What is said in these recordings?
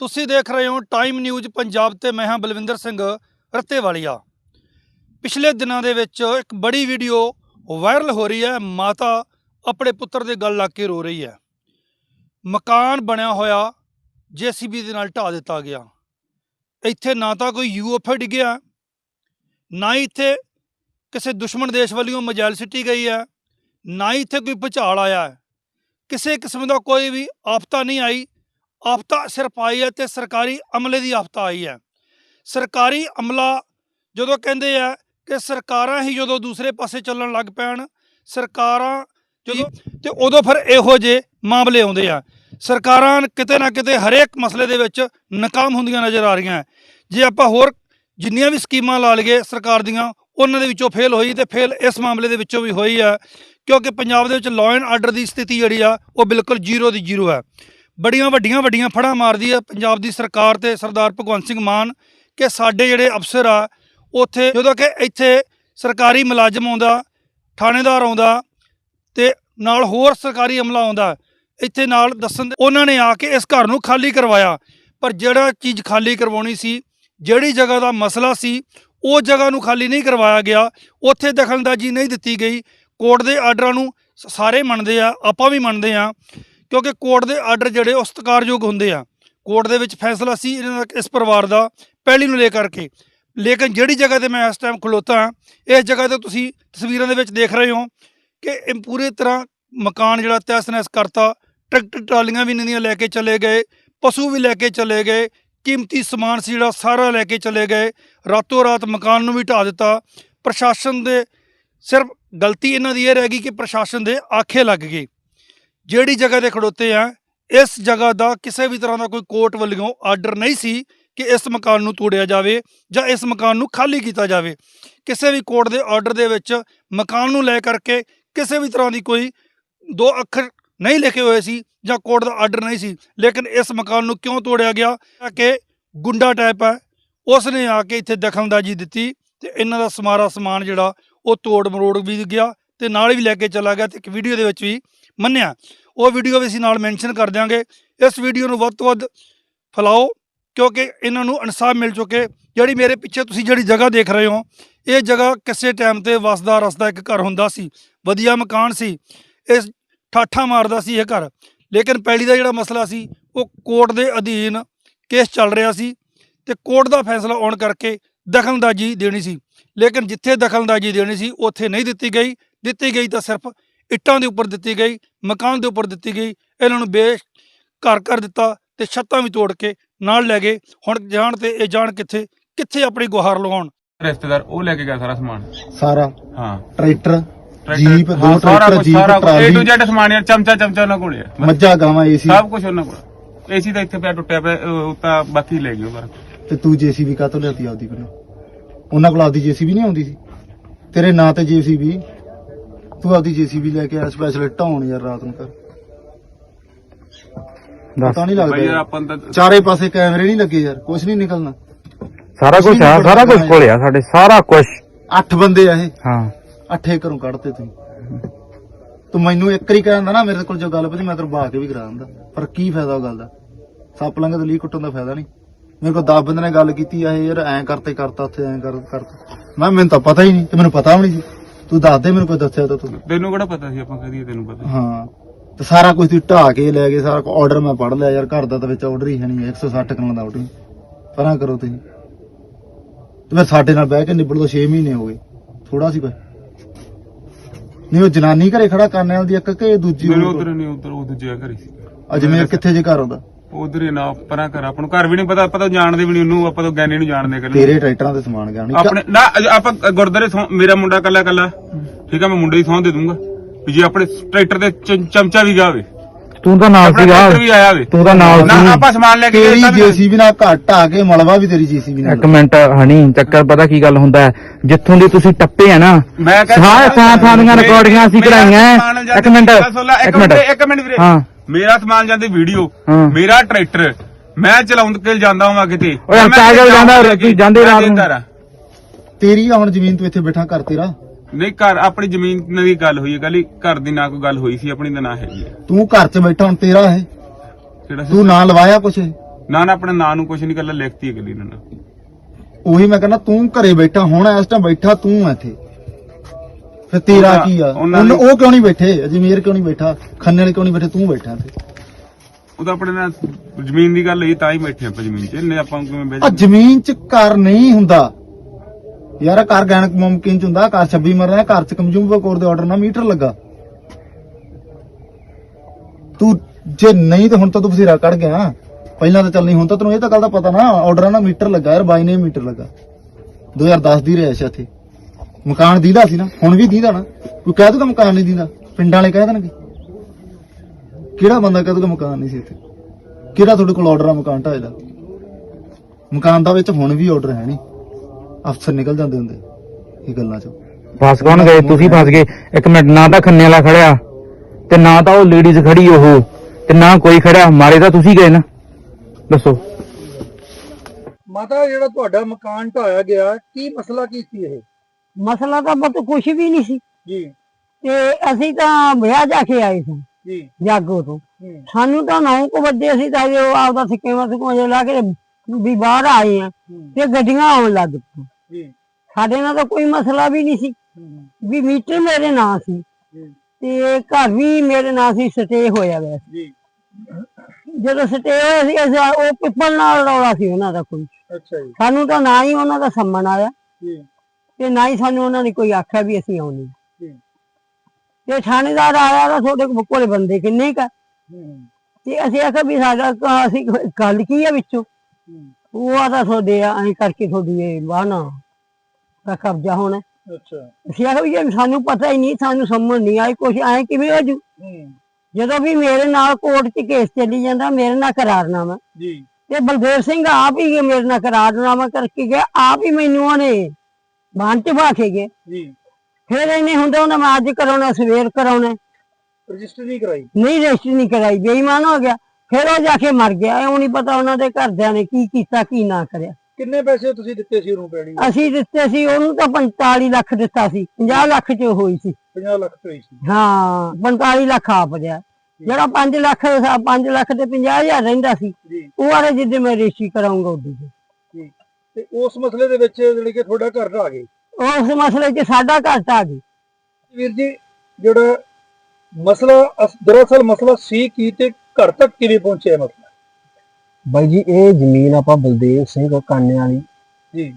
ਤੁਸੀਂ ਦੇਖ ਰਹੇ ਹੋ ਟਾਈਮ ਨਿਊਜ਼ ਪੰਜਾਬ ਤੇ ਮੈਂ ਹਾਂ ਬਲਵਿੰਦਰ ਸਿੰਘ ਰੱਤੇਵਾਲੀਆ। ਪਿਛਲੇ ਦਿਨਾਂ ਦੇ ਵਿੱਚ ਇੱਕ ਬੜੀ ਵੀਡੀਓ ਵਾਇਰਲ ਹੋ ਰਹੀ ਹੈ। ਮਾਤਾ ਆਪਣੇ ਪੁੱਤਰ ਦੇ ਗੱਲ ਲੱਗ ਕੇ ਰੋ ਰਹੀ ਹੈ। ਮਕਾਨ ਬਣਿਆ ਹੋਇਆ ਜੀਸੀਬੀ ਦੇ ਨਾਲ ਢਾ ਦਿੱਤਾ ਗਿਆ। ਇੱਥੇ ਨਾ ਤਾਂ ਕੋਈ ਯੂਐਫਓ ਡਿੱਗਿਆ, ਨਾ ਹੀ ਇੱਥੇ ਕਿਸੇ ਦੁਸ਼ਮਣ ਦੇਸ਼ ਵੱਲੋਂ ਮਜਾਇਲ ਸਿੱਟੀ ਗਈ ਹੈ, ਨਾ ਹੀ ਇੱਥੇ ਕੋਈ ਭੁਚਾਲ ਆਇਆ ਕਿਸੇ ਕਿਸਮ ਦਾ ਕੋਈ ਵੀ ਆਫਤਾ ਨਹੀਂ ਆਈ। ਆਫਤਾ ਸਿਰਫ ਆਈ ਹੈ ਤੇ ਸਰਕਾਰੀ ਅਮਲੇ ਦੀ ਆਫਤਾ ਆਈ ਹੈ। ਸਰਕਾਰੀ ਅਮਲਾ ਜਦੋਂ ਕਹਿੰਦੇ ਆ ਕਿ ਸਰਕਾਰਾਂ ਹੀ ਜਦੋਂ ਦੂਸਰੇ ਪਾਸੇ ਚੱਲਣ ਲੱਗ ਪੈਣ, ਸਰਕਾਰਾਂ ਜਦੋਂ ਤੇ ਉਦੋਂ ਫਿਰ ਇਹੋ ਜਿਹੇ ਮਾਮਲੇ ਆਉਂਦੇ ਆ। ਸਰਕਾਰਾਂ ਕਿਤੇ ਨਾ ਕਿਤੇ ਹਰੇਕ ਮਸਲੇ ਦੇ ਵਿੱਚ ਨਾਕਾਮ ਹੁੰਦੀਆਂ ਨਜ਼ਰ ਆ ਰਹੀਆਂ। ਜੇ ਆਪਾਂ ਹੋਰ ਜਿੰਨੀਆਂ ਵੀ ਸਕੀਮਾਂ ਲਾ ਲਈਏ ਸਰਕਾਰ ਦੀਆਂ, ਉਹਨਾਂ ਦੇ ਵਿੱਚੋਂ ਫੇਲ ਹੋਈ ਤੇ ਫੇਲ ਇਸ ਮਾਮਲੇ ਦੇ ਵਿੱਚੋਂ ਵੀ ਹੋਈ ਆ ਕਿਉਂਕਿ ਪੰਜਾਬ ਦੇ ਵਿੱਚ ਲਾਅ ਐਂਡ ਆਰਡਰ ਦੀ ਸਥਿਤੀ ਜਿਹੜੀ ਆ, ਉਹ ਬਿਲਕੁਲ ਜ਼ੀਰੋ ਦੀ ਜ਼ੀਰੋ ਹੈ। ਬੜੀਆਂ ਵੱਡੀਆਂ ਵੱਡੀਆਂ ਫੜਾਂ ਮਾਰਦੀ ਹੈ ਪੰਜਾਬ ਦੀ ਸਰਕਾਰ ਤੇ ਸਰਦਾਰ ਭਗਵੰਤ ਸਿੰਘ ਮਾਨ ਕਿ ਸਾਡੇ ਜਿਹੜੇ ਅਫਸਰ ਆ, ਉੱਥੇ ਜਦੋਂ ਕਿ ਇੱਥੇ ਸਰਕਾਰੀ ਮੁਲਾਜ਼ਮ ਆਉਂਦਾ, ਥਾਣੇਦਾਰ ਆਉਂਦਾ ਤੇ ਨਾਲ ਹੋਰ ਸਰਕਾਰੀ ਅਮਲਾ ਆਉਂਦਾ, ਇੱਥੇ ਨਾਲ ਦੱਸਣ ਉਹਨਾਂ ਨੇ ਆ ਕੇ ਇਸ ਘਰ ਨੂੰ ਖਾਲੀ ਕਰਵਾਇਆ। ਪਰ ਜਿਹੜਾ ਚੀਜ਼ ਖਾਲੀ ਕਰਵਾਉਣੀ ਸੀ, ਜਿਹੜੀ ਜਗ੍ਹਾ ਦਾ ਮਸਲਾ ਸੀ, ਉਹ ਜਗ੍ਹਾ ਨੂੰ ਖਾਲੀ ਨਹੀਂ ਕਰਵਾਇਆ ਗਿਆ। ਉੱਥੇ ਦਖਲਅੰਦਾਜ਼ੀ ਨਹੀਂ ਦਿੱਤੀ ਗਈ। ਕੋਰਟ ਦੇ ਆਰਡਰਾਂ ਨੂੰ ਸ- ਸਾਰੇ ਮੰਨਦੇ ਆ, ਆਪਾਂ ਵੀ ਮੰਨਦੇ ਆ। ਕਿਉਂਕਿ ਕੋਰਟ ਦੇ ਆਰਡਰ ਜਿਹੜੇ ਉਹ ਸਤਿਕਾਰਯੋਗ ਹੁੰਦੇ ਆ। ਕੋਰਟ ਦੇ ਵਿੱਚ ਫੈਸਲਾ ਸੀ ਇਹਨਾਂ ਦਾ ਇਸ ਪਰਿਵਾਰ ਦਾ, ਪਹਿਲੀ ਨੂੰ ਲੈ ਕਰਕੇ। ਲੇਕਿਨ ਜਿਹੜੀ ਜਗ੍ਹਾ ਤੇ ਮੈਂ ਇਸ ਟਾਈਮ ਖਲੋਤਾ ਹਾਂ, ਇਸ ਜਗ੍ਹਾ ਤੇ ਤੁਸੀਂ ਤਸਵੀਰਾਂ ਦੇ ਵਿੱਚ ਦੇਖ ਰਹੇ ਹੋ ਕਿ ਇਹ ਪੂਰੀ ਤਰ੍ਹਾਂ ਮਕਾਨ ਜਿਹੜਾ ਤਹਿਸ ਨਹਿਸ ਕਰਤਾ, ਟਰੈਕਟਰ ਟਰਾਲੀਆਂ ਵੀ ਇਹਨਾਂ ਦੀਆਂ ਲੈ ਕੇ ਚਲੇ ਗਏ, ਪਸ਼ੂ ਵੀ ਲੈ ਕੇ ਚਲੇ ਗਏ, ਕੀਮਤੀ ਸਮਾਨ ਸੀ ਜਿਹੜਾ ਸਾਰਾ ਲੈ ਕੇ ਚਲੇ ਗਏ, ਰਾਤੋਂ ਰਾਤ ਮਕਾਨ ਨੂੰ ਵੀ ਢਾ ਦਿੱਤਾ। ਪ੍ਰਸ਼ਾਸਨ ਦੇ ਸਿਰਫ ਗਲਤੀ ਇਹਨਾਂ ਦੀ ਇਹ ਰਹਿ ਗਈ ਕਿ ਪ੍ਰਸ਼ਾਸਨ ਦੇ ਆਖੇ ਲੱਗ ਗਏ। ਜਿਹੜੀ ਜਗ੍ਹਾ ਤੇ ਖੜੋਤੇ ਆ, ਇਸ ਜਗ੍ਹਾ ਦਾ ਕਿਸੇ ਵੀ ਤਰ੍ਹਾਂ ਦਾ ਕੋਈ ਕੋਰਟ ਵੱਲੋਂ ਆਰਡਰ ਨਹੀਂ ਸੀ ਕਿ ਇਸ ਮਕਾਨ ਨੂੰ ਤੋੜਿਆ ਜਾਵੇ ਜਾਂ ਇਸ ਮਕਾਨ ਨੂੰ ਖਾਲੀ ਕੀਤਾ ਜਾਵੇ। ਕਿਸੇ ਵੀ ਕੋਰਟ ਦੇ ਆਰਡਰ ਦੇ ਵਿੱਚ ਮਕਾਨ ਨੂੰ ਲੈ ਕਰਕੇ ਕਿਸੇ ਵੀ ਤਰ੍ਹਾਂ ਦੀ ਕੋਈ ਦੋ ਅੱਖਰ ਨਹੀਂ ਲਿਖੇ ਹੋਏ ਸੀ ਜਾਂ ਕੋਰਟ ਦਾ ਆਰਡਰ ਨਹੀਂ ਸੀ, ਲੇਕਿਨ ਇਸ ਮਕਾਨ ਨੂੰ ਕਿਉਂ ਤੋੜਿਆ ਗਿਆ? ਕਿ ਗੁੰਡਾ ਟਾਈਪ ਹੈ। ਉਸ ਨੇ ਆ ਕੇ ਇੱਥੇ ਦਖਲਅੰਦਾਜ਼ੀ ਦਿੱਤੀ ਤੇ ਇਹਨਾਂ ਦਾ ਸਮਾਰਾ ਸਮਾਨ ਜਿਹੜਾ ਉਹ ਤੋੜ ਮਰੋੜ ਵੀ ਗਿਆ ਤੇ ਨਾਲ ਵੀ ਲੈ ਕੇ ਚਲਾ ਗਿਆ ਤੇ ਇੱਕ ਵੀਡੀਓ ਦੇ ਵਿੱਚ ਵੀ ਮੰਨਿਆ। ਉਹ ਵੀਡੀਓ ਵੀ ਅਸੀਂ ਨਾਲ ਮੈਂਸ਼ਨ ਕਰ ਦਿਆਂਗੇ। ਇਸ ਵੀਡੀਓ ਨੂੰ ਵੱਧ ਤੋਂ ਵੱਧ ਫੈਲਾਓ, ਕਿਉਂਕਿ ਇਹਨਾਂ ਨੂੰ ਇਨਸਾਫ ਮਿਲ ਚੁੱਕੇ। ਜਿਹੜੀ ਮੇਰੇ ਪਿੱਛੇ ਤੁਸੀਂ ਜਿਹੜੀ ਜਗ੍ਹਾ ਦੇਖ ਰਹੇ ਹੋ, ਇਹ ਜਗ੍ਹਾ ਕਿਸੇ ਟਾਈਮ ਤੇ ਵਸਦਾ, ਰਸਦਾ ਇੱਕ ਘਰ ਹੁੰਦਾ ਸੀ। ਵਧੀਆ ਮਕਾਨ ਸੀ। ਇਸ ਠਾਠਾ ਮਾਰਦਾ ਸੀ ਇਹ ਘਰ। ਲੇਕਿਨ ਪੈਲੀ ਦਾ ਜਿਹੜਾ ਮਸਲਾ ਸੀ, ਉਹ ਕੋਰਟ ਦੇ ਅਧੀਨ ਕੇਸ ਚੱਲ ਰਿਹਾ ਸੀ ਤੇ ਕੋਰਟ ਦਾ ਫੈਸਲਾ ਆਉਣ ਕਰਕੇ ਦਖਲਅੰਦਾਜ਼ੀ ਦੇਣੀ ਸੀ। ਲੇਕਿਨ ਜਿੱਥੇ ਦਖਲਅੰਦਾਜ਼ੀ ਦੇਣੀ ਸੀ, ਉੱਥੇ ਨਹੀਂ ਦਿੱਤੀ ਗਈ। ਦਿੱਤੀ ਗਈ ਤਾਂ ਸਿਰਫ ਇੱਟਾਂ ਦੇ ਉੱਪਰ ਦਿੱਤੀ ਗਈ ਮਕਾਨ ਦੇ ਉੱਪਰ ਦਿੱਤੀ ਗਈ ਇਹਨਾਂ ਨੂੰ ਬੇ ਘਰ ਕਰ ਦਿੱਤਾ ਤੇ ਛੱਤਾਂ ਵੀ ਤੋੜ ਕੇ ਨਾਲ ਲੈ ਗਏ। ਹੁਣ ਜਾਣ ਤੇ ਇਹ ਜਾਣ ਕਿੱਥੇ ਕਿੱਥੇ ਆਪਣੀ ਗੁਹਾਰ ਲਗਾਉਣ? ਰਿਸ਼ਤੇਦਾਰ ਉਹ ਲੈ ਕੇ ਗਿਆ ਸਾਰਾ ਸਮਾਨ? ਸਾਰਾ। ਹਾਂ। ਟਰੈਕਟਰ ਜੀਪ ਹਾਂ, ਦੋ ਟਰੈਕਟਰ ਜੀਪ ਸਾਰਾ ਕੁਛ, A to ਟਰਾਲੀ Z ਸਮਾਨ ਯਾਰ ਚਮਚਾ ਚਮਚਾ ਉਹਨਾਂ ਕੋਲੇ ਆ ਬਸ ਮੱਝਾਂ ਗਾਵਾਂ ਏਸੀ। ਸਭ ਕੁਝ ਉਹਨਾਂ ਕੋਲ। ਏਸੀ ਤਾਂ ਇੱਥੇ ਪਿਆ ਟੁੱਟਿਆ ਪਿਆ ਉਹ ਤਾਂ ਬਾਕੀ ਲੈ ਗਿਓ ਪਰ ਤੇ ਤੂੰ ਜੀਸੀਬੀ ਕਾਤੋਂ ਲਿਆਤੀ ਆਪਦੀ ਕੋਲ ਉਹਨਾਂ ਕੋਲ ਆਪਦੀ ਜੀਸੀਬੀ ਨਹੀਂ ਆਉਂਦੀ ਸੀ? ਤੇਰੇ ਨਾਂ ਤੇ ਜੀਸੀਬੀ? ਤੂੰ ਆਪਦੀ ਜੀਸੀਬੀ ਲੈ ਕੇ ਆ ਸਪੈਸ਼ਲ ਢਾਉਣ ਯਾਰ ਰਾਤ ਨੂੰ ਕਰ ਪਤਾ ਨਹੀਂ ਲੱਗਦਾ ਯਾਰ। ਆਪਾਂ ਤਾਂ ਚਾਰੇ ਪਾਸੇ ਕੈਮਰੇ ਨਹੀਂ ਲੱਗੇ ਯਾਰ ਕੁਝ ਨਹੀਂ ਨਿਕਲਣਾ। ਸਾਰਾ ਕੁਝ ਆ ਸਾਰਾ ਕੁਝ ਕੋਲੇ ਆ ਸਾਡੇ ਸਾਰਾ ਕੁਝ ਅੱਠ ਬੰਦੇ ਆ ਇਹ। ਹਾਂ। ਅੱਠੇ ਘਰੋਂ ਕੱਢਤੇ ਤੂੰ ਤੂੰ ਮੈਨੂੰ ਇੱਕ ਵਾਰੀ ਕਹਿੰਦਾ ਨਾ ਮੇਰੇ ਕੋਲ ਜੋ ਗੱਲ ਪਈ ਮੈਂ ਤੈਨੂੰ ਬਾਹ ਕੇ ਵੀ ਕਰਾ ਦਿੰਦਾ। ਪਰ ਕੀ ਫਾਇਦਾ ਉਹ ਗੱਲ ਦਾ? ਸੱਪ ਲੰਘ ਤੇ ਲੀ ਕੁੱਟਣ ਦਾ ਫਾਇਦਾ ਨਹੀਂ। ਮੇਰੇ ਕੋਲ 10 ਬੰਦੇ ਨੇ ਗੱਲ ਕੀਤੀ ਆ ਇਹ ਯਾਰ ਐਂ ਕਰਤੇ ਕਰਤਾ ਉੱਥੇ ਐਂ ਕਰ ਕਰਤਾ। ਮੈਂ ਮੈਨੂੰ ਤਾਂ ਪਤਾ ਹੀ ਨਹੀਂ ਤੇ ਮੈਨੂੰ ਪਤਾ ਵੀ ਨਹੀਂ ਸੀ। ਤੂੰ ਦੱਸ ਦੇ ਮੈਨੂੰ ਕੋਈ ਦੱਸਿਆ ਤਾਂ ਤੂੰ। ਤੈਨੂੰ ਕਿਹੜਾ ਪਤਾ ਸੀ ਆਪਾਂ ਕਹਦੀਏ ਤੈਨੂੰ ਪਤਾ ਹਾਂ। ਤੇ ਸਾਰਾ ਕੁਝ ਤੂੰ ਢਾ ਕੇ ਲੈ ਗਏ ਸਾਰਾ ਆਰਡਰ ਮੈਂ ਪੜ ਲਿਆ ਯਾਰ ਘਰ ਦਾ ਤਾਂ ਵਿੱਚ ਆਰਡਰ ਹੀ ਹੈ ਨਹੀਂ 160 ਕਰਨ ਦਾ ਆਰਡਰ ਪਰਾਂ ਕਰੋ ਤੁਸੀਂ। ਤੇ ਫਿਰ ਸਾਡੇ ਨਾਲ ਬਹਿ ਕੇ ਨਿਬੜ ਤੋਂ 6 ਮਹੀਨੇ ਹੋ ਗਏ। ਥੋੜਾ ਸੀ ਕੋਈ ਨਹੀਂ ਉਹ ਜਨਾਨੀ ਘਰੇ ਖੜਾ ਕਰਨ ਵਾਲੀ ਦੀ ਇੱਕ ਕਿ ਦੂਜੀ ਮੈਨੂੰ ਉਧਰ ਨਹੀਂ ਉਧਰ ਉਹ ਦੂਜੇ ਘਰ ਸੀ। ਅਜਮੇਰ ਕਿੱਥੇ ਜੇ ਘਰ ਉਹਦਾ? ਉਧਰ ਹੀ ਨਾ ਪਰਾਂ ਘਰ ਆਪਾਂ ਨੂੰ ਘਰ ਵੀ ਨਹੀਂ ਪਤਾ ਆਪਾਂ ਤਾਂ ਜਾਣਦੇ ਵੀ ਨਹੀਂ ਉਹਨੂੰ ਆਪਾਂ ਤਾਂ ਗਿਆਨੀ ਨੂੰ ਜਾਣਦੇ ਕਰ ਤੇਰੇ ਟਰੈਕਟਰਾਂ ਤੇ ਸਮਾਨ ਗਿਆ ਨਹੀਂ ਆਪਣੇ ਨਾ ਅਜ- ਆਪਾਂ ਗੁਰਦਾਰੇ ਸਹੁੰ- ਮੇਰਾ ਮੁੰਡਾ ਕੱਲਾ ਕੱਲਾ ਠੀਕ ਆ ਮੈਂ ਮੁੰਡੇ ਦੀ ਸੌਂ ਦੇ ਦੂੰਗਾ। ਵੀ ਜੇ ਆਪਣੇ ਟਰੈਕਟਰ ਚ- ਚਮਚਾ ਵੀ ਗਿਆ ਹੋਵੇ। ਤੂੰ ਤਾਂ ਨਾਲ ਆਪਣਾ ਸੀਗਾ। ਟਰੈਕਟਰ ਵੀ ਆਇਆ ਹੋਵੇ। ਤੂੰ ਤਾਂ ਨਾਲ ਨਾ ਸੀ। ਆਪਾਂ ਸਮਾਨ ਲੈ ਕੇ ਤੇਰੀ ਵੀ- ਜੀਸੀਬੀ ਨਾਲ ਘੱਟ ਆ ਕੇ ਮਲਵਾ ਵੀ ਤੇਰੀ ਜੀਸੀਬੀ ਨਾਲ। ਇੱਕ ਮਿੰਟ ਹਣੀ ਚੱਕਰ ਪਤਾ ਕੀ ਗੱਲ ਹੁੰਦਾ ਹੈ? ਜਿੱਥੋਂ ਦੀ ਤੁਸੀਂ ਟੱਪੇ ਆ ਨਾ ਮੈਂ ਸਾਹ ਥਾਂ ਥਾਂ ਦੀਆਂ ਰਿਕਾਰਡਿੰਗਾਂ ਅਸੀਂ ਕਰਾਈਆਂ ਇੱਕ ਮਿੰਟ ਇੱਕ ਮਿੰਟ। ਇੱਕ ਮਿੰਟ ਵੀਰੇ। ਹਾਂ। ਮੇਰਾ ਸਮਾਨ ਜਾਂਦੀ ਵੀਡੀਓ ਹਾਂ। ਮੇਰਾ ਟਰੈਕਟਰ ਮੈਂ ਚਲਾਉਂ ਕੇ ਜਾਂਦਾ ਹਾਂ ਕਿਤੇ ਓਏ ਮੈਂ ਪੈਦਲ ਜਾਂਦਾ, ਲੈ ਕੇ- ਜਾਂਦੇ ਮੈਂ ਰਾਤ ਨੂੰ। ਦਿੰਦਾ ਰਾਂ। ਤੇਰੀ ਆ ਹੁਣ ਜ਼ਮੀਨ ਤੂੰ ਇੱਥੇ ਬੈਠਾ ਘਰ ਤੇਰਾ ਨਹੀਂ ਘਰ ਆਪਣੀ ਜ਼ਮੀਨ ਦੀ ਗੱਲ ਹੋਈ ਹੈ ਗੱਲ ਹੀ ਘਰ ਦੀ ਨਾ ਕੋਈ ਗੱਲ ਹੋਈ ਸੀ ਆਪਣੀ ਦਾ ਨਾ ਹੈਗੀ ਹੈ ਤੂੰ ਘਰ 'ਚ ਬੈਠਾ ਹੁਣ ਤੇਰਾ ਹੈ ਕਿਹੜਾ ਸੀ? ਤੂੰ ਨਾਂ ਲਵਾਇਆ ਕੁਛ ਨਾ ਨਾ ਆਪਣੇ ਨਾਂ ਨੂੰ ਕੁਝ ਨਹੀਂ ਕੱਲਾ ਲਿਖਤੀ ਹੈ ਗੱਲੀ ਨੇ ਉਹੀ ਮੈਂ ਕਹਿੰਦਾ ਤੂੰ ਘਰੇ ਬੈਠਾ ਹੁਣ ਇਸ ਟਾਈਮ ਬੈਠਾ ਤੂੰ ਆ ਇੱਥੇ ਫਿਰ ਤੇਰਾ ਉਹਨਾਂ- ਕੀ ਆ? ਉਹਨਾਂ ਉਹਨ- ਨੇ- ਉਹ ਕਿਉਂ ਨਹੀਂ ਬੈਠੇ? ਅਜਮੇਰ ਕਿਉਂ ਨਹੀਂ ਬੈਠਾ? ਖੰਨੇ ਵਾਲੇ ਕਿਉਂ ਨਹੀਂ ਬੈਠੇ? ਤੂੰ ਬੈਠਾ ਇੱਥੇ। ਉਹ ਤਾਂ ਆਪਣੇ ਨਾਲ ਜ਼ਮੀਨ ਦੀ ਗੱਲ ਇਹ ਤਾਂ ਹੀ ਬੈਠੇ ਆਪਾਂ ਜ਼ਮੀਨ 'ਚ। ਇਹਨੇ ਆਪਾਂ ਨੂੰ ਕਿਵੇਂ ਆ ਜ਼ਮੀਨ 'ਚ ਘਰ ਨਹੀਂ ਹੁੰਦਾ। ਯਾਰ ਘਰ ਗੈਣਕ ਮੁਮਕਿਨ 'ਚ ਹੁੰਦਾ। ਘਰ 26 ਮਰ ਰਿਹਾ ਘਰ 'ਚ ਕੰਜ਼ੂਮਰ ਕੋਰ ਦੇ ਆਰਡਰ ਨਾਲ ਮੀਟਰ ਲੱਗਾ। ਤੂੰ ਜੇ ਨਹੀਂ ਤੇ ਹੁਣ ਤਾਂ ਤੂੰ ਬਥੇਰਾ ਕੱਢ ਗਿਆ। ਪਹਿਲਾਂ ਤਾਂ ਚੱਲ ਨਹੀਂ ਹੁਣ ਤਾਂ ਤੈਨੂੰ ਇਹ ਤਾਂ ਗੱਲ ਦਾ ਪਤਾ ਨਾ। ਆਰਡਰ ਨਾਲ ਮੀਟਰ ਲੱਗਾ ਯਾਰ ਬਾਈ ਨੇ ਮੀਟਰ ਲੱਗਾ। 2010 ਦੀ ਰਿਹਾਇਸ਼ ਆ ਇੱਥੇ। ਮਕਾਨ ਦੀਦਾ ਸੀ ਨਾ ਹੁਣ ਵੀ ਦੀਦਾ ਨਾ। ਕੋਈ ਕਹਿ ਦੂਗਾ ਮਕਾਨ ਨਹੀਂ ਦੀਦਾ? ਪਿੰਡਾਂ ਵਾਲੇ ਕਹਿ ਦੇਣਗੇ। ਕਿਹੜਾ ਬੰਦਾ ਕਹਿ ਦੂਗਾ ਮਕਾਨ ਨਹੀਂ ਸੀ ਇੱਥੇ? ਕਿਹੜਾ ਤੁਹਾਡੇ ਕੋਲ ਆਰਡਰ ਆ ਮਕਾਨ ਢਾਏ ਦਾ? ਮਕਾਨ ਦਾ ਵਿੱਚ ਹੁਣ ਵੀ ਆਰਡਰ ਹੈ ਨਹੀਂ। ਅਫਸਰ ਨਿਕਲ ਜਾਂਦੇ ਹੁੰਦੇ ਇਹ ਗੱਲਾਂ 'ਚ। ਫਸ ਕੌਣ ਗਏ? ਤੁਸੀਂ ਫਸ ਗਏ। ਇੱਕ ਮਿੰਟ ਨਾ ਤਾਂ ਖੰਨੇ ਵਾਲਾ ਖੜਿਆ ਤੇ ਨਾ ਤਾਂ ਉਹ ਲੇਡੀਜ਼ ਖੜੀ ਉਹ ਤੇ ਨਾ ਕੋਈ ਖੜਿਆ। ਮਾਰੇ ਤਾਂ ਤੁਸੀਂ ਗਏ ਨਾ। ਦੱਸੋ। ਮਾਤਾ ਜਿਹੜਾ ਤੁਹਾਡਾ ਮਕਾਨ ਢਾਇਆ ਗਿਆ ਕੀ ਮਸਲਾ ਕੀ ਸੀ ਇਹ? ਮਸਲਾ ਤਾਂ ਬਹੁਤ ਕੁਛ ਵੀ ਨਹੀਂ ਸੀ। ਜੀ। ਤੇ ਅਸੀਂ ਤਾਂ ਵਿਆਹ ਜਾ ਕੇ ਆਏ ਸੀ ਜੀ। ਜਾਗੋ ਤੋਂ। ਸਾਨੂੰ ਤਾਂ ਨੌ ਕੁ ਵਜੇ ਅਸੀਂ ਤਾਂ ਜੋ ਆਪਦਾ ਸੁਕੋਂ ਲਾ ਕੇ ਵੀ ਬਾਹਰ ਆਏ ਆ ਤੇ ਗੱਡੀਆਂ ਆਉਣ ਲੱਗ ਪਈਆਂ। ਜੀ। ਸਾਡੇ ਨਾਲ ਤਾਂ ਕੋਈ ਮਸਲਾ ਵੀ ਨਹੀਂ ਸੀ। ਵੀ ਮੀਟਰ ਮੇਰੇ ਨਾਂ ਸੀ ਤੇ ਘਰ ਵੀ ਮੇਰੇ ਨਾਂ ਸੀ ਸਟੇ ਹੋਇਆ ਜੀ। ਜਦੋਂ ਸਟੇ ਹੋਇਆ ਸੀ ਉਹ ਪਿੱਪਲ ਨਾਲ ਰੌਲਾ ਸੀ ਉਹਨਾਂ ਦਾ ਕੋਈ। ਅੱਛਾ ਜੀ। ਸਾਨੂੰ ਤਾਂ ਨਾ ਹੀ ਉਹਨਾਂ ਦਾ ਸੰਮਣ ਆਇਆ। ਜੀ। ਤੇ ਨਾ ਹੀ ਸਾਨੂੰ ਉਹਨਾਂ ਨੇ ਕੋਈ ਆਖਿਆ ਵੀ ਅਸੀਂ ਆਉਣੀ ਤੇ ਥਾਣੇਦਾਰ ਆਇਆ ਤਾਂ ਤੁਹਾਡੇ ਕੋਲ ਬੰਦੇ ਕਿੰਨੇ ਕਾ ਤੇ ਅਸੀਂ ਆਖਿਆ ਵੀ ਸਾਡਾ ਅਸੀਂ ਗੱਲ ਕੀ ਆ ਵਿੱਚੋਂ? ਉਹ ਆਦਾ ਤੁਹਾਡੇ ਐਂ ਕਰਕੇ ਤੁਹਾਡੀ ਇਹ ਵਾਹਨਾ ਦਾ ਕਬਜ਼ਾ ਹੋਣਾ। ਅੱਛਾ। ਅਸੀਂ ਆਖਿਆ ਵੀ ਜੇ ਸਾਨੂੰ ਪਤਾ ਹੀ ਨਹੀਂ ਸਾਨੂੰ ਸਮਝ ਨਹੀਂ ਆਈ ਕੁਛ ਐਂ ਕਿਵੇਂ ਹੋ ਜੂ? ਜਦੋਂ ਵੀ ਮੇਰੇ ਨਾਲ ਕੋਰਟ 'ਚ ਕੇਸ ਚੱਲੀ ਜਾਂਦਾ ਮੇਰੇ ਨਾਲ ਕਰਾਰਨਾਮਾ ਜੀ। ਤੇ ਬਲਦੇਵ ਸਿੰਘ ਆਪ ਹੀ ਮੇਰੇ ਨਾਲ ਕਰਾਰਨਾਮਾ ਕਰਕੇ ਗਿਆ ਆਪ ਹੀ ਮੈਨੂੰ ਉਹਨੇ ਬਾਂਹ 'ਚ ਬਾ ਕੇ ਗਏ। ਜੀ। ਫਿਰ ਇਹਨੇ ਹੁੰਦਾ ਉਹਨਾਂ ਮੈਂ ਅੱਜ ਕਰਾਉਣਾ ਸਵੇਰ ਕਰਾਉਣਾ। ਰਜਿਸਟਰ ਨਹੀਂ ਕਰਾਈ। ਨਹੀਂ ਰਜਿਸਟਰੀ ਨਹੀਂ ਕਰਾਈ ਬੇਈਮਾਨ ਹੋ ਗਿਆ। ਫਿਰ ਉਹ ਜਾ ਕੇ ਮਰ ਗਿਆ। ਇਹ ਨਹੀਂ ਪਤਾ ਉਹਨਾਂ ਦੇ ਘਰਦਿਆਂ ਨੇ ਕੀ ਕੀਤਾ ਕੀ ਨਾ ਕਰਿਆ। ਕਿੰਨੇ ਪੈਸੇ ਤੁਸੀਂ ਦਿੱਤੇ ਸੀ ਉਹਨੂੰ ਪੈਣੀ? ਅਸੀਂ ਦਿੱਤੇ ਸੀ ਉਹਨੂੰ ਤਾਂ 45 ਲੱਖ ਦਿੱਤਾ ਸੀ। 50 ਲੱਖ ਚ ਹੋਈ ਸੀ। 50 ਲੱਖ ਤੇ ਹੋਈ ਸੀ। ਹਾਂ 45 ਲੱਖ ਆਪ ਦਿਆ ਜਿਹੜਾ 5 ਲੱਖ 5 ਲੱਖ ਤੇ 50000 ਰਹਿੰਦਾ ਸੀ ਉਹ ਵਾਲੇ ਜਿੱਦੇ ਮੈਂ ਰਜਿਸਟਰੀ ਕਰਾਉਂਗਾ ਉਹਦੀ ਜੀ ਤੇ ਉਸ ਮਸਲੇ ਦੇ ਵਿੱਚ ਜਿਹੜੀ ਕਿ ਤੁਹਾਡਾ ਘਰ ਢਾਹ ਗਏ ਉਸ ਮਸਲੇ 'ਚ ਸਾਡਾ ਘਾਟਾ ਆ ਗਈ ਵੀਰ ਜੀ ਜਿਹੜਾ ਮਸਲਾ ਅਸ- ਦਰਅਸਲ ਮਸਲਾ ਸੀ ਕੀ ਤੇ ਘਰ ਤੱਕ ਕਿਵੇਂ ਪਹੁੰਚਿਆ ਮਸਲਾ? ਬਾਈ ਜੀ ਇਹ ਜ਼ਮੀਨ ਆਪਾਂ ਬਲਦੇਵ ਸਿੰਘ ਕਾਨੇ ਵਾਲੀ। ਜੀ।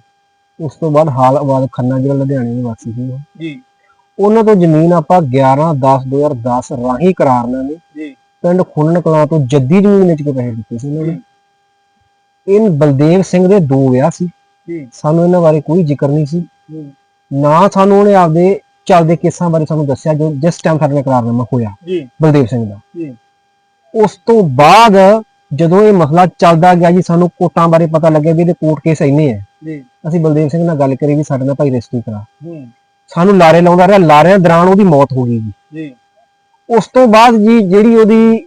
ਉਸ ਤੋਂ ਬਾਅਦ ਹਾਲ ਆਬਾਦ ਖੰਨਾ ਜਿਹੜਾ ਲੁਧਿਆਣੇ ਦੇ ਵਾਸੀ ਸੀ ਉਹ। ਜੀ। ਉਹਨਾਂ ਤੋਂ ਜ਼ਮੀਨ ਆਪਾਂ 11 10 2010 ਰਾਹੀਂ ਕਰਾਰਨਾਮੇ ਜੀ। ਪਿੰਡ ਖੁੰਨਣ ਕਲਾਂ ਤੋਂ ਜੱਦੀ ਜ਼ਮੀਨ ਵਿੱਚ ਕੇ ਪੈਸੇ ਦਿੱਤੇ ਸੀ ਉਹਨਾਂ ਨੇ। ਇਨ ਬਲਦੇਵ ਸਿੰਘ ਦੇ ਦੋ ਵਿਆਹ ਸੀ। ਜੀ। ਸਾਨੂੰ ਇਹਨਾਂ ਬਾਰੇ ਕੋਈ ਜ਼ਿਕਰ ਨਹੀਂ ਸੀ। ਜੀ। ਨਾ ਸਾਨੂੰ ਉਹਨੇ ਆਪਦੇ ਚੱਲਦੇ ਕੇਸਾਂ ਬਾਰੇ ਸਾਨੂੰ ਦੱਸਿਆ ਜੋ ਜਿਸ ਟਾਈਮ ਸਾਡੇ ਨਾਲ ਕਰਾਰਨਾਮਾ ਹੋਇਆ ਜੀ। ਬਲਦੇਵ ਸਿੰਘ ਦਾ। ਜੀ। ਉਸ ਤੋਂ ਬਾਅਦ ਜਦੋਂ ਇਹ ਮਸਲਾ ਚੱਲਦਾ ਗਿਆ ਜੀ ਸਾਨੂੰ ਕੋਟਾਂ ਬਾਰੇ ਪਤਾ ਲੱਗਿਆ ਵੀ ਇਹਦੇ ਕੋਰਟ ਕੇਸ ਇੰਨੇ ਜੀ। ਅਸੀਂ ਬਲਦੇਵ ਸਿੰਘ ਨਾਲ ਗੱਲ ਕਰੀ ਵੀ ਸਾਡੇ ਨਾਲ ਭਾਈ ਰਜਿਸਟਰੀ ਕਰਾ। ਸਾਨੂੰ ਲਾਰੇ ਲਾਉਂਦਾ ਰਿਹਾ। ਲਾਰਿਆਂ ਦੌਰਾਨ ਉਹਦੀ ਮੌਤ ਹੋ ਗਈ ਜੀ। ਜੀ। ਉਸ ਤੋਂ ਬਾਅਦ ਜੀ ਜਿਹੜੀ ਉਹਦੀ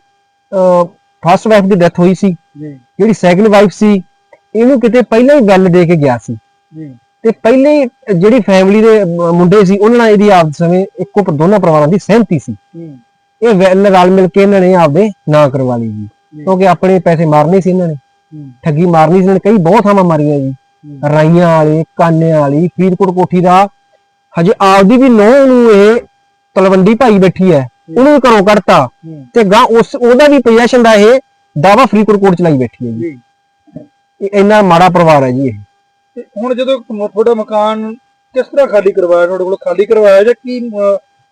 ਫਸਟ ਵਾਈਫ ਦੀ ਡੈਥ ਹੋਈ ਸੀ ਜੀ। ਜਿਹੜੀ ਸੈਕੰਡ ਵਾਈਫ ਸੀ ਇਹਨੂੰ ਕਿਤੇ ਪਹਿਲਾਂ ਹੀ ਗੱਲ ਦੇ ਕੇ ਗਿਆ ਸੀ। ਜੀ। ਤੇ ਪਹਿਲੇ ਹੀ ਜਿਹੜੀ ਫੈਮਿਲੀ ਦੇ ਮੁੰਡੇ ਸੀ ਉਹਨਾਂ ਨਾਲ ਇਹਦੀ ਆਪਸ ਸਮੇਂ ਇੱਕੋ ਪਰ ਦੋਨਾਂ ਪਰਿਵਾਰਾਂ ਦੀ ਸਹਿਮਤੀ ਸੀ। ਹੂੰ ਇਹ ਵੈਲ ਰਲ ਮਿਲ ਕੇ ਇਹਨਾਂ ਨੇ ਆਪਦੇ ਨਾਂ ਕਰਵਾ ਲਈ ਜੀ। ਜੀ। ਕਿਉਂਕਿ ਆਪਣੇ ਪੈਸੇ ਮਾਰਨੇ ਸੀ ਇਹਨਾਂ ਨੇ। ਹੂੰ ਠੱਗੀ ਮਾਰਨੀ ਸੀ ਇਹਨਾਂ ਨੇ ਕਈ ਬਹੁਤ ਥਾਵਾਂ ਮਾਰੀਆਂ ਜੀ। ਰਾਈਆਂ ਵਾਲੇ ਕਾਨੇ ਵਾਲੀ ਫਰੀਦਕੋਟ ਕੋਠੀ ਦਾ। ਹਜੇ ਆਪਦੀ ਵੀ ਨੌ ਨੂੰ ਇਹ ਤਲਵੰਡੀ ਭਾਈ ਬੈਠੀ ਹੈ। ਉਹਨੂੰ ਵੀ ਘਰੋਂ ਕੱਢਤਾ। ਹੂੰ ਤੇ ਗਾਂ ਉਸ ਉਹਦਾ ਵੀ ਪੋਜੀਸ਼ਨ ਦਾ ਇਹ ਦਾਵਾ ਫਰੀਦਕੋਟ ਕੋਰਟ ਚਲਾਈ ਬੈਠੀ ਹੈ ਜੀ। ਇਹ ਇੰਨਾ ਮਾੜਾ ਪਰਿਵਾਰ ਹੈ ਜੀ ਇਹ। ਤੇ ਹੁਣ ਜਦੋਂ ਤੁਹਾਡਾ ਮਕਾਨ ਕਿਸ ਤਰ੍ਹਾਂ ਖਾਲੀ ਕਰਵਾਇਆ ਤੁਹਾਡੇ ਕੋਲ ਖਾਲੀ ਕਰਵਾਇਆ ਜਾਂ ਕੀ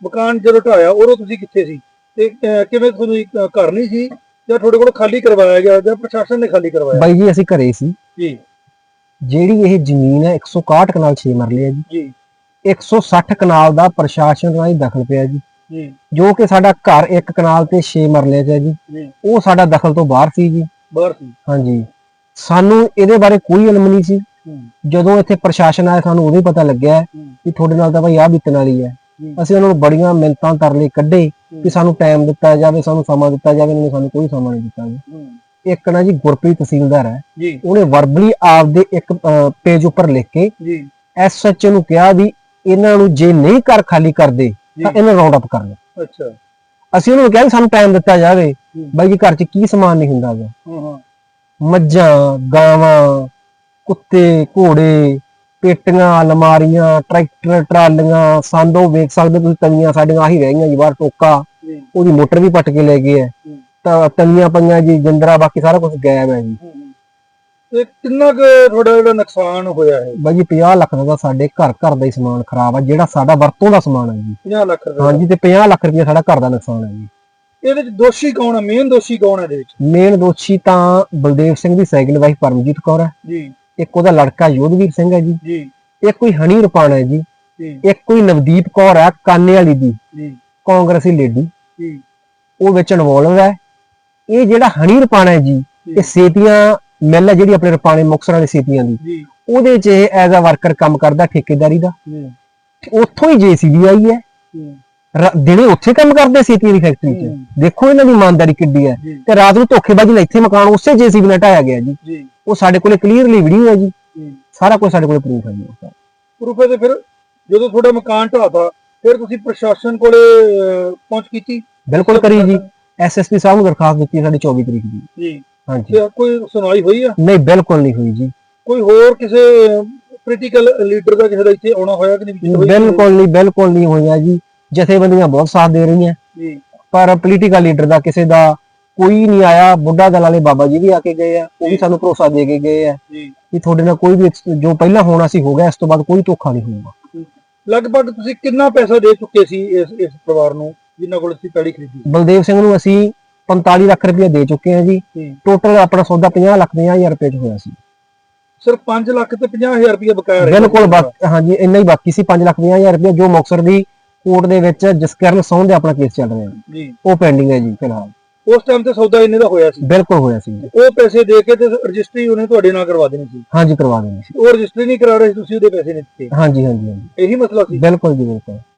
ਮਕਾਨ ਜਦੋਂ ਢਾਇਆ ਉਦੋਂ ਤੁਸੀਂ ਕਿੱਥੇ ਸੀ? ਤੇ ਅਹ, ਕਿਵੇਂ ਤੁਹਾਨੂੰ ਇੱਕ ਘਰ ਨਹੀਂ ਸੀ ਜਾਂ ਤੁਹਾਡੇ ਕੋਲ ਖਾਲੀ ਕਰਵਾਇਆ ਗਿਆ ਜਾਂ ਪ੍ਰਸ਼ਾਸਨ ਨੇ ਖਾਲੀ ਕਰਵਾਇਆ? ਬਾਈ ਜੀ ਅਸੀਂ ਘਰੇ ਸੀ। ਜੀ। ਜਿਹੜੀ ਇਹ ਜ਼ਮੀਨ ਹੈ 161 ਕਨਾਲ 6 ਮਰਲੇ ਹੈ ਜੀ। ਜੀ। 160 ਕਨਾਲ ਦਾ ਪ੍ਰਸ਼ਾਸਨ ਰਾਹੀਂ ਦਖਲ ਪਿਆ ਜੀ। ਜੀ। ਜੋ ਕਿ ਸਾਡਾ ਘਰ ਇੱਕ ਕਨਾਲ ਤੇ 6 ਮਰਲੇ 'ਚ ਹੈ ਜੀ। ਉਹ ਸਾਡਾ ਦਖਲ ਤੋਂ ਬਾਹਰ ਸੀ ਜੀ। ਬਾਹਰ ਸੀ। ਹਾਂਜੀ। ਸਾਨੂੰ ਇਹਦੇ ਬਾਰੇ ਕੋਈ ਇਲਮ ਨਹੀਂ ਸੀ। ਜਦੋਂ ਇੱਥੇ ਪ੍ਰਸ਼ਾਸਨ ਆਇਆ ਸਾਨੂੰ ਉਦੋਂ ਹੀ ਪਤਾ ਲੱਗਿਆ ਕਿ ਤੁਹਾਡੇ ਨਾਲ ਤਾਂ ਭਾਈ ਆਹ ਬੀਤਣ ਵਾਲੀ ਹੈ। ਅਸੀਂ ਉਹਨਾਂ ਨੂੰ ਬੜੀਆਂ ਮਿੰਤਾਂ ਤਰਲੇ ਕੱਢੇ। ਕਿ ਸਾਨੂੰ ਟਾਈਮ ਦਿੱਤਾ ਜਾਵੇ ਸਾਨੂੰ ਸਮਾਂ ਦਿੱਤਾ ਜਾਵੇ ਇਹਨਾਂ ਨੇ ਸਾਨੂੰ ਕੋਈ ਸਮਾਂ ਨਹੀਂ ਦਿੱਤਾ ਜੀ। ਇੱਕ ਨਾ ਜੀ ਗੁਰਪ੍ਰੀਤ ਤਹਿਸੀਲਦਾਰ ਹੈ। ਉਹਨੇ ਵਰਬਲੀ ਆਪਦੇ ਇੱਕ ਪੇਜ ਉੱਪਰ ਲਿਖ ਕੇ ਜੀ। ਐਸਐਚਓ ਨੂੰ ਕਿਹਾ ਵੀ ਇਹਨਾਂ ਨੂੰ ਜੇ ਨਹੀਂ ਘਰ ਖਾਲੀ ਕਰਦੇ ਤਾਂ ਇਹਨਾਂ ਰਾਉਂਡ ਅਪ ਕਰ ਲਓ ਅੱਛਾ। ਅਸੀਂ ਉਹਨਾਂ ਨੂੰ ਕਿਹਾ ਸਾਨੂੰ ਟਾਈਮ ਦਿੱਤਾ ਜਾਵੇ। ਬਾਈ ਜੀ ਘਰ 'ਚ ਕੀ ਸਮਾਨ ਨਹੀਂ ਹੁੰਦਾ ਗਾ। ਹਾਂ ਹਾਂ। ਮੱਝਾਂ ਗਾਵਾਂ ਕੁੱਤੇ ਘੋੜੇ ਪੇਟੀਆਂ ਅਲਮਾਰੀਆਂ ਟਰੈਕਟਰ ਟਰਾਲੀਆਂ ਸੰਦੋ ਵੇਖ ਸਕਦੇ ਤੁਸੀਂ ਤਵੀਆਂ ਸਾਡੀਆਂ ਆਹੀ ਰਹਿ ਗਈਆਂ ਜੀ ਬਾਹਰ ਟੋਕਾ। ਉਹਦੀ ਮੋਟਰ ਵੀ ਪੱਟ ਕੇ ਲੈ ਗਏ ਐ ਤਾਂ ਤਵੀਆਂ ਪਈਆਂ ਜੀ ਜੰਦਰਾ ਬਾਕੀ ਸਾਰਾ ਕੁਝ ਗਾਇਬ ਹੈ ਜੀ। ਤੇ ਕਿੰਨਾ ਕੁ ਤੁਹਾਡਾ ਜਿਹੜਾ ਨੁਕਸਾਨ ਹੋਇਆ ਹੈ? ਬਾਈ ਜੀ 50 ਲੱਖ ਦਾ ਤਾਂ ਸਾਡੇ ਘਰ ਘਰ ਦਾ ਹੀ ਸਮਾਨ ਖਰਾਬ ਆ ਜਿਹੜਾ ਸਾਡਾ ਵਰਤੋਂ ਦਾ ਸਮਾਨ ਹੈ ਜੀ। 50 ਲੱਖ ਰੁਪਏ ਹਾਂਜੀ ਤੇ 50 ਲੱਖ ਰੁਪਏ ਸਾਡਾ ਘਰ ਦਾ ਨੁਕਸਾਨ ਹੈ ਜੀ। ਇਹਦੇ ਵਿੱਚ ਦੋਸ਼ੀ ਕੌਣ ਹੈ ਮੇਨ ਦੋਸ਼ੀ ਕੌਣ ਹੈ ਇਹਦੇ ਵਿੱਚ? ਮੇਨ ਦੋਸ਼ੀ ਤਾਂ ਬਲਦੇਵ ਸਿੰਘ ਦੀ ਸੈਕਿੰਡ ਵਾਈਫ ਪਰਮਜੀਤ ਕੌਰ ਹੈ ਜੀ। ਇੱਕ ਉਹਦਾ ਲੜਕਾ ਯੋਧਵੀਰ ਸਿੰਘ ਹੈ ਜੀ। ਜੀ। ਇੱਕ ਕੋਈ ਹਨੀ ਰੁਪਾਣਾ ਹੈ ਜੀ। ਜੀ। ਇੱਕ ਕੋਈ ਨਵਦੀਪ ਕੌਰ ਹੈ ਕਾਨੇ ਵਾਲੀ ਦੀ। ਜੀ। ਕਾਂਗਰਸੀ ਲੇਡੀ। ਜੀ। ਉਹ ਵਿੱਚ ਇਨਵੋਲਵ ਹੈ ਇਹ ਜਿਹੜਾ ਹਨੀ ਰੁਪਾਣਾ ਹੈ ਜੀ। ਇਹ ਸੇਤੀਆਂ ਮਿੱਲ ਹੈ ਜਿਹੜੀ ਆਪਣੇ ਰੁਪਾਣੇ ਮੁਕਸਰਾਂ ਦੀ ਸੇਤੀਆਂ ਦੀ। ਉਹਦੇ 'ਚ ਇਹ ਐਜ਼ ਅ ਵਰਕਰ ਕੰਮ ਕਰਦਾ ਠੇਕੇਦਾਰੀ ਦਾ। ਉੱਥੋਂ ਹੀ ਜੀਸੀਬੀ ਆਈ ਹੈ। ਦਿਨੇ ਉੱਥੇ ਕੰਮ ਕਰਦੇ ਸੇਤੀਆਂ ਦੀ ਫੈਕਟਰੀ 'ਚ। ਦੇਖੋ ਇਹਨਾਂ ਦੀ ਇਮਾਨਦਾਰੀ ਕਿੱਡੀ ਹੈ। ਤੇ ਰਾਤ ਨੂੰ ਧੋਖੇਬਾਜ਼ੀ ਨਾਲ ਇੱਥੇ ਮਕਾਨ ਉਸੇ ਜੀਸੀਬੀ ਨਾਲ ਢਾਇਆ ਗਿਆ ਜੀ। ਉਹ ਸਾਡੇ ਕੋਲੇ ਕਲੀਅਰਲੀ ਵੀਡੀਓ ਹੈ ਜੀ। ਸਾਰਾ ਕੁਝ ਸਾਡੇ ਕੋਲੇ ਪ੍ਰੂਫ ਹੈ ਜੀ। ਉਸਦਾ ਰੁਪਏ ਤੇ ਫਿਰ ਜਦੋਂ ਤੁਹਾਡਾ ਮਕਾਨ ਢਾਤਾ ਫਿਰ ਤੁਸੀਂ ਪ੍ਰਸ਼ਾਸਨ ਕੋਲੇ ਪਹੁੰਚ ਕੀਤੀ? ਬਿਲਕੁਲ ਕਰੀ ਜੀ। ਐਸਐਸਪੀ ਸਾਹਿਬ ਨੂੰ ਦਰਖਾਸਤ ਦਿੱਤੀ ਹੈ ਸਾਡੀ 24 ਤਰੀਕ ਦੀ। ਜੀ। ਹਾਂਜੀ। ਤੇ ਕੋਈ ਸੁਣਵਾਈ ਹੋਈ ਆ? ਨਹੀਂ ਬਿਲਕੁਲ ਨਹੀਂ ਹੋਈ ਜੀ। ਕੋਈ ਹੋਰ ਕਿਸੇ ਪੋਲੀਟੀਕਲ ਲੀਡਰ ਦਾ ਕਿਸੇ ਦਾ ਇੱਥੇ ਆਉਣਾ ਹੋਇਆ ਕਿ ਨਹੀਂ? ਬਿਲਕੁਲ ਨਹੀਂ ਬਿਲਕੁਲ ਨਹੀਂ ਹੋਈਆਂ ਜੀ। ਜਥੇਬੰਦੀਆਂ ਬਹੁਤ ਸਾਥ ਦੇ ਰਹੀਆਂ। ਜੀ। ਪਰ ਪੋਲੀਟੀਕਲ ਲੀਡਰ ਦਾ ਕਿਸੇ ਦਾ ਕੋਈ ਨਹੀਂ ਆਇਆ। ਬੁੱਢਾ ਦਲ ਵਾਲੇ ਬਾਬਾ ਜੀ ਵੀ ਆ ਕੇ ਗਏ ਆ। ਉਹ ਵੀ ਸਾਨੂੰ ਭਰੋਸਾ ਦੇ ਕੇ ਗਏ ਆ ਜੀ। ਕਿ ਤੁਹਾਡੇ ਨਾਲ ਕੋਈ ਵੀ ਜੋ ਪਹਿਲਾਂ ਹੋਣਾ ਸੀ ਹੋ ਗਿਆ। ਇਸ ਤੋਂ ਬਾਅਦ ਕੋਈ ਧੋਖਾ ਨਹੀਂ ਹੋਊਗਾ। ਲਗਭਗ ਤੁਸੀਂ ਕਿੰਨਾ ਪੈਸਾ ਦੇ ਚੁੱਕੇ ਸੀ ਇਸ ਇਸ ਪਰਿਵਾਰ ਨੂੰ? ਜਿਨ੍ਹਾਂ ਕੋਲ ਤੁਸੀਂ ਪੈੜੀ ਖਰੀਦੀ? ਬਲਦੇਵ ਸਿੰਘ ਨੂੰ ਅਸੀਂ 45 ਲੱਖ ਰੁਪਏ ਦੇ ਚੁੱਕੇ ਹਾਂ ਜੀ। ਟੋਟਲ ਆਪਣਾ ਸੌਦਾ 50 ਲੱਖ 50000 ਰੁਪਏ ਚ ਹੋਇਆ ਸੀ। ਸਿਰਫ 5 ਲੱਖ ਤੇ 50000 ਰੁਪਏ ਬਕਾਇਆ ਰਹਿ ਬਿਲਕੁਲ ਹਾਂਜੀ ਇੰਨਾ ਹੀ ਬਾਕੀ ਸੀ। 5 ਲੱਖ 50000 ਰੁਪਏ ਜੋ ਮੁਕਸਰ ਦੀ ਕੋਰਟ ਦੇ ਵਿੱਚ ਜਸਕਰਨ ਸੌਂ ਦੇ ਆਪਣਾ ਕੇਸ ਚੱਲ ਰਿਹਾ। ਜੀ। ਉਹ ਪੈਂਡਿੰਗ ਹੈ ਜੀ ਫਿਲਹਾਲ। ਉਸ ਟਾਈਮ ਤੇ ਸੌਦਾ ਇੰਨੇ ਦਾ ਹੋਇਆ ਸੀ। ਬਿਲਕੁਲ ਹੋਇਆ ਸੀ। ਉਹ ਪੈਸੇ ਦੇ ਕੇ ਤੇ ਰਜਿਸਟਰੀ ਉਹਨੇ ਤੁਹਾਡੇ ਨਾਲ ਕਰਵਾ ਦੇਣੀ ਸੀ। ਹਾਂਜੀ ਕਰਵਾ ਦੇਣੀ ਸੀ। ਉਹ ਰਜਿਸਟਰੀ ਨਹੀਂ ਕਰਾ ਰਹੇ ਤੁਸੀਂ ਉਹਦੇ ਪੈਸੇ ਨਹੀਂ ਦਿੱਤੇ। ਹਾਂਜੀ ਹਾਂਜੀ ਹਾਂਜੀ। ਇਹੀ ਮਸਲਾ ਸੀ। ਬਿਲਕੁਲ ਜੀ ਬਿਲਕੁਲ।